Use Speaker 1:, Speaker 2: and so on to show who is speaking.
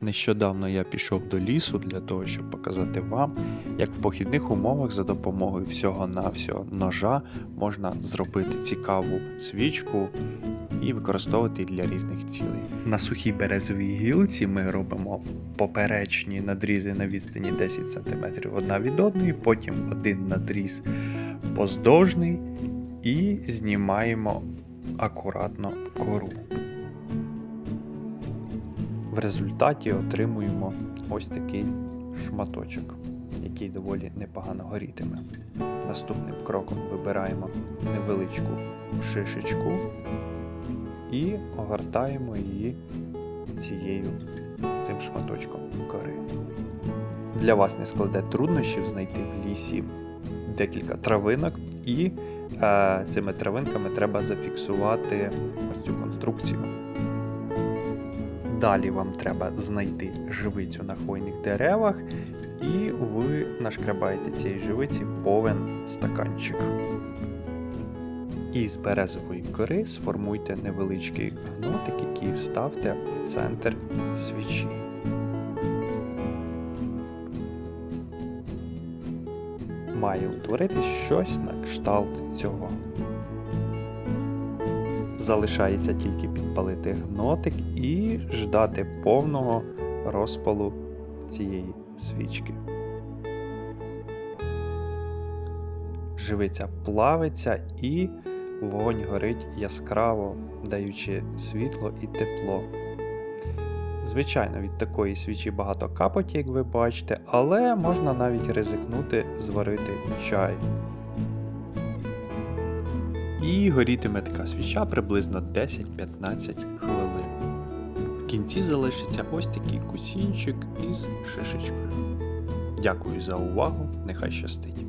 Speaker 1: Нещодавно я пішов до лісу для того, щоб показати вам, як в похідних умовах за допомогою всього-навсього ножа можна зробити цікаву свічку і використовувати її для різних цілей. На сухій березовій гілці ми робимо поперечні надрізи на відстані 10 см одна від одної, потім один надріз поздовжний і знімаємо акуратно кору. В результаті отримуємо ось такий шматочок, який доволі непогано горітиме. Наступним кроком вибираємо невеличку шишечку і огортаємо її цією цим шматочком кори. Для вас не складе труднощів знайти в лісі декілька травинок, і е, цими травинками треба зафіксувати ось цю конструкцію. Далі вам треба знайти живицю на хвойних деревах, і ви нашкрябаєте цієї живиці повен стаканчик. Із березової кори сформуйте невеличкий гнотик, який вставте в центр свічі. Має утворитись щось на кшталт цього. Залишається тільки підпалити гнотик і ждати повного розпалу цієї свічки. Живиця плавиться і вогонь горить яскраво, даючи світло і тепло. Звичайно, від такої свічі багато капоті, як ви бачите, але можна навіть ризикнути зварити чай. І горітиме така свіча приблизно 10-15 хвилин. В кінці залишиться ось такий кусінчик із шишечкою. Дякую за увагу, нехай щастить!